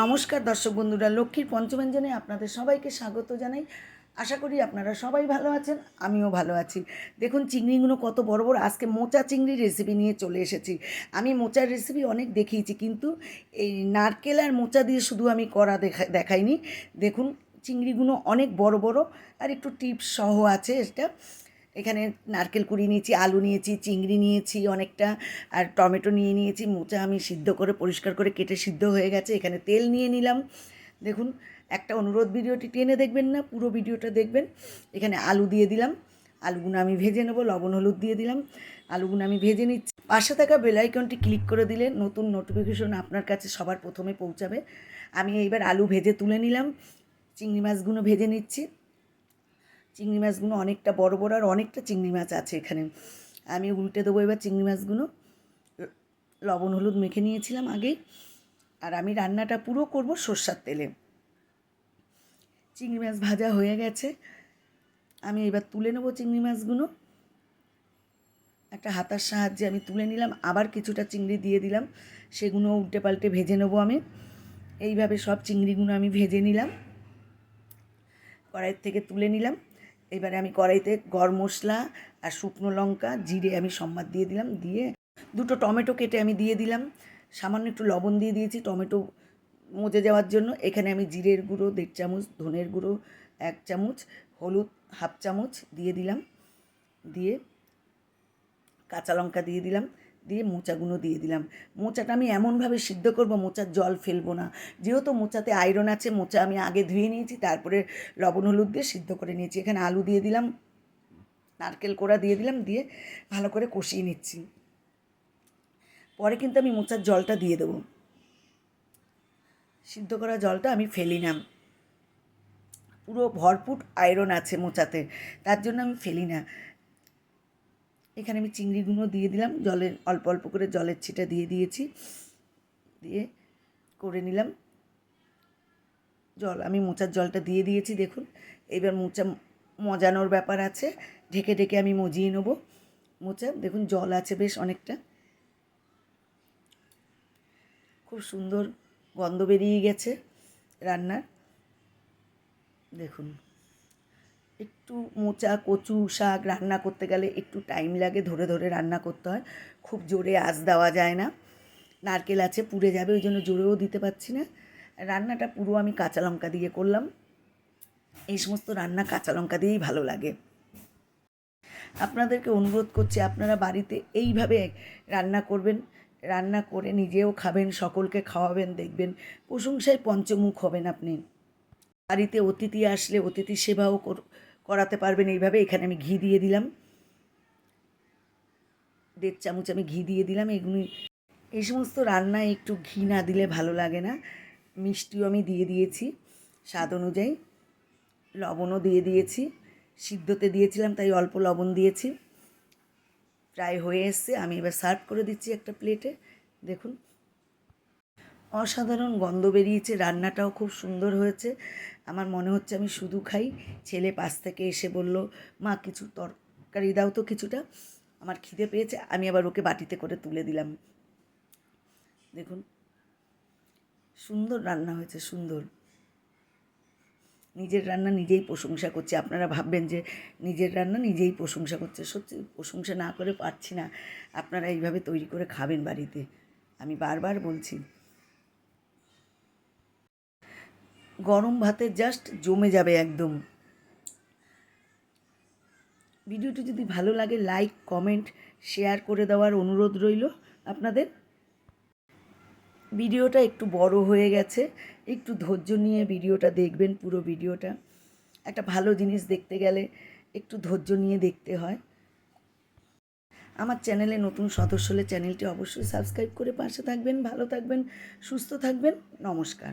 নমস্কার দর্শক বন্ধুরা, লক্ষ্মীর পঞ্চব্যঞ্জনে আপনাদের সবাইকে স্বাগত জানাই। আশা করি আপনারা সবাই ভালো আছেন, আমিও ভালো আছি। দেখুন, চিংড়িগুলো কত বড় বড়, আজকে মোচা চিংড়ির রেসিপি নিয়ে চলে এসেছি। আমি মোচার রেসিপি অনেক দেখিয়েছি, কিন্তু এই নারকেল আর মোচা দিয়ে শুধু আমি করা দেখা দেখাইনি। দেখুন, চিংড়িগুলো অনেক বড় বড়, আর একটু টিপস সহ আছে এটা। এখানে নারকেল কুড়ি নিয়েছি, আলু নিয়েছি, চিংড়ি নিয়েছি অনেকটা, আর টমেটো নিয়ে নিয়েছি, মোচা আমি সিদ্ধ করে, পরিষ্কার করে কেটে সিদ্ধ হয়ে গেছে, এখানে তেল নিয়ে নিলাম। দেখুন, একটা অনুরোধ ভিডিওটি টেনে দেখবেন না, পুরো ভিডিওটা দেখবেন। এখানে আলু দিয়ে দিলাম, আলুগুলো আমি ভেজে নেব, লবণ, হলুদ দিয়ে দিলাম, আলুগুলো আমি ভেজে নিচ্ছি। পাশে থাকা বেলাইকনটি ক্লিক করে দিলে নতুন নোটিফিকেশন আপনার কাছে সবার প্রথমে পৌঁছাবে। আমি এইবার আলু ভেজে তুলে নিলাম, চিংড়ি মাছগুলো ভেজে নিচ্ছি। চিংড়ি মাছগুলো অনেকটা বড় বড় আর অনেকটা চিংড়ি মাছ আছে এখানে। আমি উল্টে দেবো এবার চিংড়ি মাছগুলো। লবণ, হলুদ মেখে নিয়েছিলাম আগেই আর আমি রান্নাটা পুরো করব সর্ষার তেলে। চিংড়ি মাছ ভাজা হয়ে গেছে। আমি এবার তুলে নেব চিংড়ি মাছগুলো। একটা হাতার সাহায্যে আমি তুলে নিলাম। আবার কিছুটা চিংড়ি দিয়ে দিলাম। সেগুলো উল্টে পাল্টে ভেজে নেব আমি। এইভাবে সব চিংড়িগুলো আমি ভেজে নিলাম। কড়াইয়ের থেকে তুলে নিলাম। এবারে আমি কড়াইতে গরম মশলা আর শুকনো লঙ্কা, জিরে আমি সম্মাদ দিয়ে দিলাম। দিয়ে দুটো টমেটো কেটে আমি দিয়ে দিলাম। সামান্য একটু লবণ দিয়ে দিয়েছি। টমেটো মজে যাওয়ার জন্য এখানে আমি জিরের গুঁড়ো, দেড় চামচ, ধনের গুঁড়ো, এক চামচ, হলুদ হাফ চামচ দিয়ে দিলাম। দিয়ে কাঁচা লঙ্কা দিয়ে দিলাম। দিয়ে মোচাগুলো দিয়ে দিলাম। মোচাটা আমি এমনভাবে সিদ্ধ করব, মোচার জল ফেলব না। যেহেতু মোচাতে আয়রন আছে, মোচা আমি আগে ধুয়ে নিয়েছি, তারপরে লবণ, হলুদ দিয়ে সিদ্ধ করে নিয়েছি। এখানে আলু দিয়ে দিলাম, নারকেল কোড়া দিয়ে দিলাম, দিয়ে ভালো করে কষিয়ে নিচ্ছি। পরে কিন্তু আমি মোচার জলটা দিয়ে দেবো। সিদ্ধ করা জলটা আমি ফেলি না পুরো ভরপুর আয়রন আছে মোচাতে, তার জন্য আমি ফেলি না। এখানে আমি চিংড়িগুলো দিয়ে দিলাম, জলের অল্প অল্প করে জলের ছিটা দিয়ে দিয়েছি, দিয়ে করে নিলাম। জল, আমি মোচার জলটা দিয়ে দিয়েছি, দেখুন। এবার মোচা মজানোর ব্যাপার আছে, ঢেকে ঢেকে আমি মজিয়ে নেব। মোচা, দেখুন, জল আছে বেশ অনেকটা। খুব সুন্দর গন্ধ বেরিয়ে গেছে রান্নার। দেখুন। একটু মোচা, কচু, শাক রান্না করতে গেলে একটু টাইম লাগে, ধরে ধরে রান্না করতে হয়। খুব জোরে আঁচ দেওয়া যায় না। নারকেল আছে, পুড়ে যাবে, ওই জন্য জোরেও দিতে পারছি না। রান্নাটা পুরো আমি কাঁচা লঙ্কা দিয়ে করলাম। এই সমস্ত রান্না কাঁচা লঙ্কা দিয়েই ভালো লাগে। আপনাদেরকে অনুরোধ করছি, আপনারা বাড়িতে এইভাবে রান্না করবেন। রান্না করে নিজেও খাবেন, সকলকে খাওয়াবেন, দেখবেন। প্রশংসায় পঞ্চমুখ হবেন আপনি। বাড়িতে অতিথি আসলে অতিথি সেবাও করাতে পারবেন এইভাবে। এখানে আমি ঘি দিয়ে দিলাম। দেড় চামচ আমি ঘি দিয়ে দিলাম। এগুলি, এই সমস্ত রান্নায় একটু ঘি না দিলে ভালো লাগে না। মিষ্টিও আমি দিয়ে দিয়েছি স্বাদ অনুযায়ী। লবণও দিয়ে দিয়েছি। সিদ্ধতে দিয়েছিলাম, তাই অল্প লবণ দিয়েছি। প্রায় হয়ে এসছে। আমি এবার সার্ভ করে দিচ্ছি একটা প্লেটে। দেখুন। অসাধারণ গন্ধ বেরিয়েছে, রান্নাটাও খুব সুন্দর হয়েছে। আমার মনে হচ্ছে আমি শুধু খাই। ছেলে পাশ থেকে এসে বলল, মা, কিছু তরকারি দাও তো কিছুটা। আমার খিদে পেয়েছে, আমি আবার ওকে বাটিতে করে তুলে দিলাম। দেখুন, সুন্দর রান্না হয়েছে, সুন্দর। নিজের রান্না নিজেই প্রশংসা করছি। আপনারা ভাববেন যে নিজের রান্না নিজেই প্রশংসা করছে। সত্যি, প্রশংসা না করে পারছি না। আপনারা এইভাবে তৈরি করে খাবেন বাড়িতে। আমি বারবার বলছি গরম ভাতে জাস্ট জমে যাবে একদম। ভিডিওটি যদি ভালো লাগে লাইক কমেন্ট শেয়ার করে দেওয়ার অনুরোধ রইল আপনাদের। ভিডিওটা একটু বড় হয়ে গেছে, একটু ধৈর্য নিয়ে ভিডিওটা দেখবেন, পুরো ভিডিওটা। একটা ভালো জিনিস দেখতে গেলে একটু ধৈর্য নিয়ে দেখতে হয়। আমার চ্যানেলে নতুন সদস্য হলে চ্যানেলটি অবশ্যই সাবস্ক্রাইব করে পাশে থাকবেন, ভালো থাকবেন, সুস্থ থাকবেন, নমস্কার।